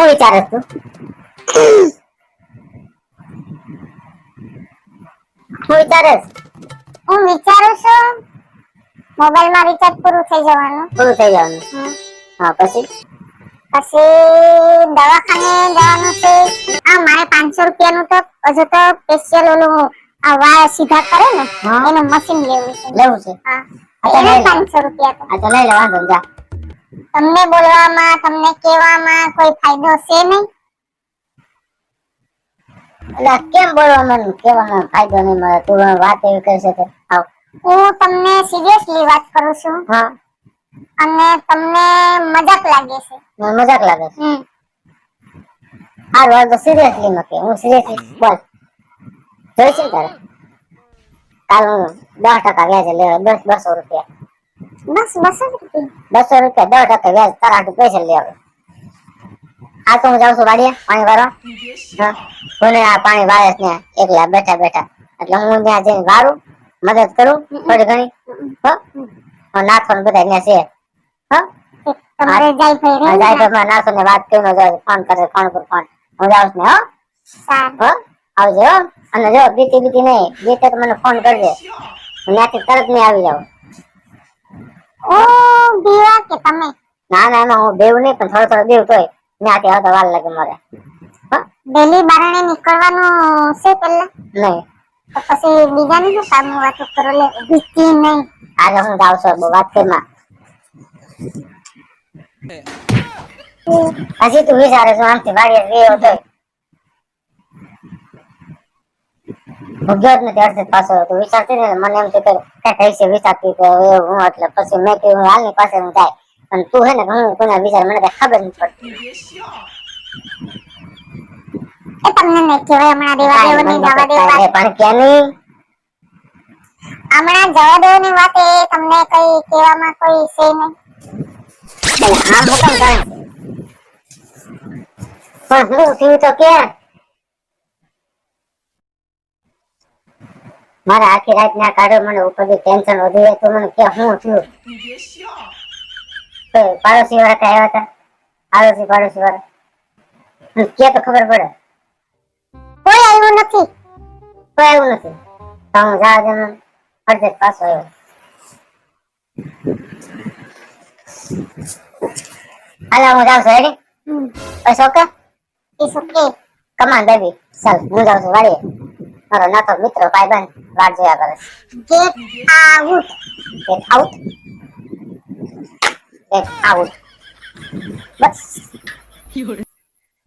શું વિચારે તું. શું વિચારે હું વિચારું છું મોબાઈલમાં રિચાર્જ પૂરું થઈ જવાનું. પૂરું થઈ જવાનું. હા પછી? પછી દવાખાને જવાનું છે. આ મારે પાંચસો રૂપિયાનું તો હજુ તો સ્પેશિયલ ઓલું આ વાળ સીધા કરે ને. એનું મશીન લેવું છે. લેવું છે. હા. પાંચસો રૂપિયા તો. લઈ લેવા દઉં જા. તમને બોલવામાં તમને કહેવામાં કોઈ ફાયદો છે નહીં? એટલે કેમ બોલવામાં કહેવામાં ફાયદો નહીં મળે? તું વાત એવી કરી શકે. આવ. હું તમને સિરિયસલી વાત કરું છું. હા. અને તમને મજાક લાગે છે. મજાક લાગે છે. હારું હાલ તો સિરિયસલી માં કે હું સિરિયસલી બોલ. જોઈશે તારે? કાલ હું દસ ટકા વ્યાજે લેવા દસ બસો રૂપિયા. બસ બસ બસો રૂપિયા દોઢ ટકા વ્યાજ તારા હાટું પૈસા લઈ આવે. આ તો હું જાઉં છું વાડીએ પાણી વારવા મને આ પાણી વાળે ને એકલા બેઠા બેઠા. એટલે હું ત્યાં જઈને વારું મદદ કરું થોડી ઘણી. હો? હા, નાથવાનું બધા ત્યાં છે. હા? તમારે જાય ભાઈ જાય તો મારા નાથો ને વાત કરીને જાય ફોન કરે ફોન પર ફોન. હું જાઉં છું ને હો? હો? આવજો અને જો બીતી બીતી નહીં બીતે તો મને ફોન કરજે. ત્યાંથી તરત નહીં આવી જાઉં. ઓ દેવા કે તમે? ના ના ના હું દેવ નહીં પણ થોડો થોડો દેવ તોય. ત્યાંથી આવતા વાર લાગે મારે. હા? ડેલી બારણે નીકળવાનું છે પેલા નહીં. તો પછી બીજાની શું કામ વાત કરો? લે બીજી નહીં. આજે હું જાઉં છું બહુ વાત કરીમાં હજી તું વિચારે છું આમથી વાડીએ વેયો તોય. હું ગયો જ નથી અડધે તું વિચારતી ને મને એમ થયું કે કઈ છે વિચારતી કે હું એટલે પછી મેં કીધું હાલની પાસે હું જાય. અને તું હે ને હું કોના વિચાર મને કઈ ખબર નથી પડતી. એ તમને કહેવાય હમણાં દેવા દેવો ની જવા દેવો વાત. પણ કેની હમણાં જવા દેવો ની વાત એ તમને કઈ કહેવામાં કોઈ છે નહીં. હા હું કેમ પણ હું થયું તો કે મારે આખી રાત ના કાઢો મને ઉપરથી ટેન્શન વધી જાય તો મને કે હું થયું તો પાડોશી વાળા કઈ આવ્યા હતા? પાડોશી પાડોશી વાળા. કે તો ખબર પડે. કોઈ આવ્યું નથી. કોઈ આવ્યું નથી. તો હું જા જમ અડધે પાછો આવ્યો. હાલો હું જાઉં છું. Ready bus okay? Is okay. Come on baby ચાલ હું જાઉં છું. વાડીએ મારો નાતો મિત્ર ભાઈબંધ. বাজে আবার get out get out get out বাস